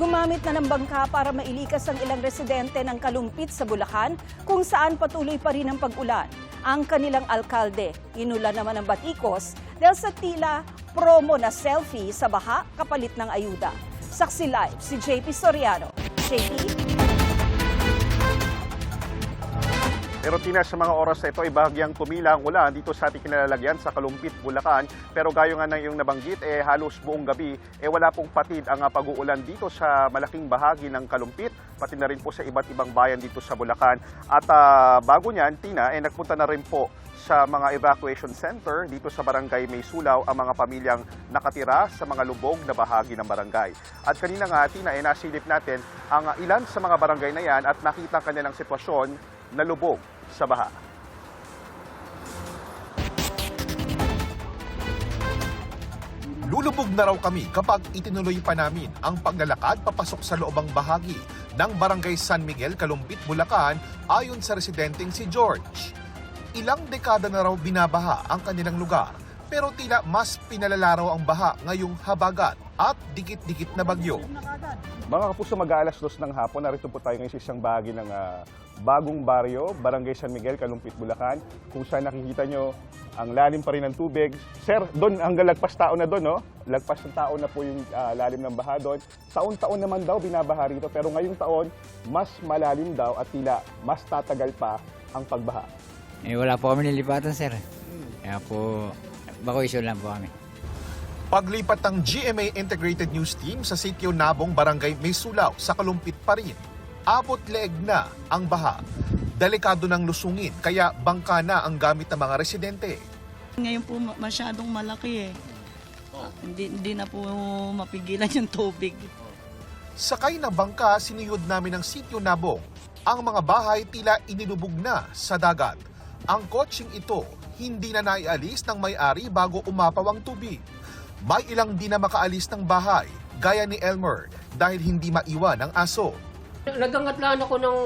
Gumamit na ng bangka para mailikas ang ilang residente ng Kalumpit sa Bulacan kung saan patuloy pa rin ang pag-ulan. Ang kanilang alkalde, inula naman ng batikos dahil sa tila promo na selfie sa baha kapalit ng ayuda. Saksi live si JP Soriano. JP? Pero Tina, sa mga oras na ito ay bahagyang tumila ang ulan dito sa ating kinalalagyan sa Kalumpit, Bulacan. Pero gayo nga ng iyong nabanggit, eh, halos buong gabi eh, wala pong patid ang ah, pag-uulan dito sa malaking bahagi ng Kalumpit, pati na rin po sa iba't ibang bayan dito sa Bulacan. At ah, bago niyan, Tina, eh, nagpunta na rin po sa mga evacuation center dito sa barangay May Sulaw ang mga pamilyang nakatira sa mga lubog na bahagi ng barangay. At kanina nga, Tina, eh, nasilip natin ang ilan sa mga barangay na yan at nakita ang kanilang sitwasyon na lubog sa baha. Lulubog na raw kami kapag itinuloy pa namin ang paglalakad papasok sa loobang bahagi ng Barangay San Miguel, Kalumpit, Bulacan ayon sa residenteng si George. Ilang dekada na raw binabaha ang kanilang lugar pero tila mas pinalala raw ang baha ngayong habagat at dikit-dikit na bagyo. Mga kapuso, mag-aalas dos ng hapon, narito po tayo ngayon sa isang bahagi ng ah, bagong baryo, Barangay San Miguel, Kalumpit, Bulacan, kung saan nakikita nyo ang lalim pa rin ng tubig. Sir, doon hanggang lagpas tao na doon, no? Lagpas ng tao na po yung ah, lalim ng baha doon. Taon-taon naman daw binabaha rito, pero ngayong taon, mas malalim daw at tila mas tatagal pa ang pagbaha. Eh, wala po kami nilipatan, sir. Kaya po, bako issue lang po kami. Paglipat ng GMA Integrated News Team sa sitio Nabong Barangay May Sulaw sa Kalumpit pa rin, abot leeg na ang baha. Delikado ng lusungin kaya bangka na ang gamit ng mga residente. Ngayon po ma- masyadong malaki eh. Hindi, hindi na po mapigilan yung tubig. Sakay ng bangka, siniyod namin ng sitio Nabong. Ang mga bahay tila inilubog na sa dagat. Ang kotseng ito hindi na naialis ng may-ari bago umapaw ang tubig. May ilang di na makaalis ng bahay, gaya ni Elmer, dahil hindi maiwan ang aso. Nagangatlaan ako ng...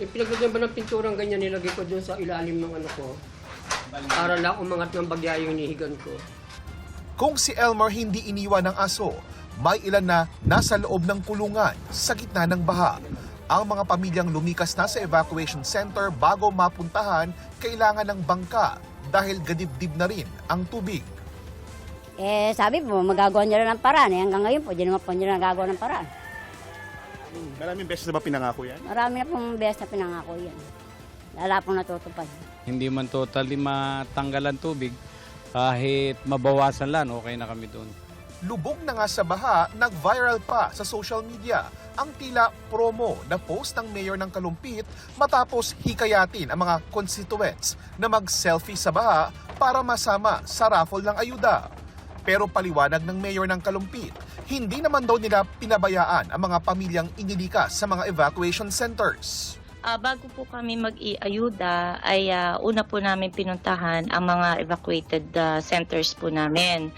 Yung pinaglagyan ba ng pinturang ganyan nilagay ko doon sa ilalim ng ano ko. Para lang umangat ng bagya yung inihigan ko. Kung si Elmer hindi iniwan ng aso, may ilan na nasa loob ng kulungan sa gitna ng baha. Ang mga pamilyang lumikas na sa evacuation center bago mapuntahan, kailangan ng bangka dahil gadibdib na rin ang tubig. Eh, sabi po, magagawa nila ng paraan. Eh, hanggang ngayon po, di naman po nila nagagawa ng paraan. Maraming beses na ba pinangako yan? Marami na pong beses na pinangako yan. Lala pong natutupad. hindi man totally matanggal ang tubig, kahit mabawasan lang, okay na kami doon. Lubog na nga sa baha, nag-viral pa sa social media ang tila promo na post ng mayor ng Kalumpit matapos hikayatin ang mga constituents na mag-selfie sa baha para masama sa raffle ng ayuda. Pero paliwanag ng mayor ng Kalumpit, hindi naman daw nila pinabayaan ang mga pamilyang inilikas sa mga evacuation centers. Ah, bago po kami mag-iayuda, ay ah, una po namin pinuntahan ang mga evacuated ah, centers po namin.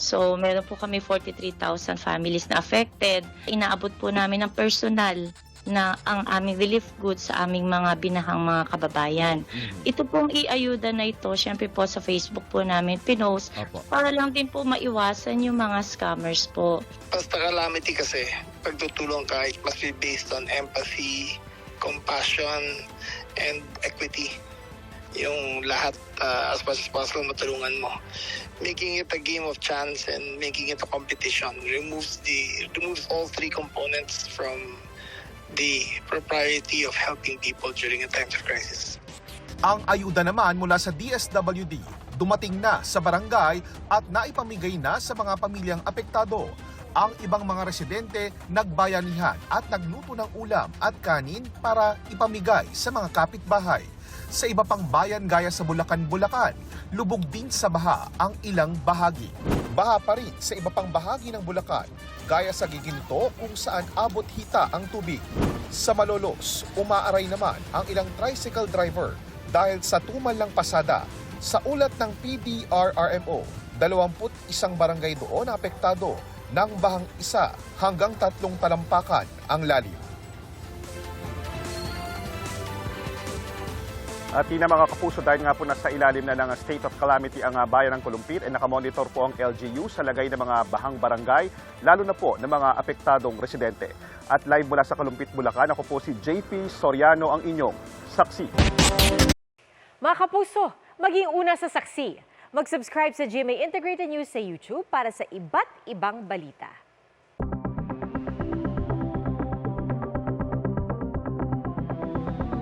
So, meron po kami 43,000 families na affected. Inaabot po namin ng personal na ang aming relief goods sa aming mga binahang mga kababayan. Ito pong iayuda na ito, syempre po sa Facebook po namin pinost Opo. para lang din po maiwasan yung mga scammers po. Basta calamity kasi, pagtutulong ka, it must be based on empathy, compassion, and equity. Yung lahat, uh, as much as possible, matulungan mo. Making it a game of chance and making it a competition removes the removes all three components from the propriety of helping people during a times of crisis. Ang ayuda naman mula sa DSWD dumating na sa barangay at naipamigay na sa mga pamilyang apektado. Ang ibang mga residente nagbayanihan at nagluto ng ulam at kanin para ipamigay sa mga kapitbahay. Sa iba pang bayan gaya sa Bulacan, Bulacan, lubog din sa baha ang ilang bahagi. Baha pa rin sa iba pang bahagi ng Bulacan, gaya sa Giginto kung saan abot hita ang tubig. Sa Malolos, umaaray naman ang ilang tricycle driver dahil sa tumal ng pasada. Sa ulat ng PDRRMO, 21 barangay doon apektado ng bahang isa hanggang tatlong talampakan ang lalim. At Tina mga kapuso, dahil nga po nasa ilalim na ng state of calamity ang ah, bayan ng Kulumpit, ay nakamonitor po ang LGU sa lagay ng mga bahang barangay, lalo na po ng mga apektadong residente. At live mula sa Kalumpit, Bulacan, ako po si JP Soriano, ang inyong saksi. Mga kapuso, maging una sa saksi. Mag-subscribe sa GMA Integrated News sa YouTube para sa iba't ibang balita.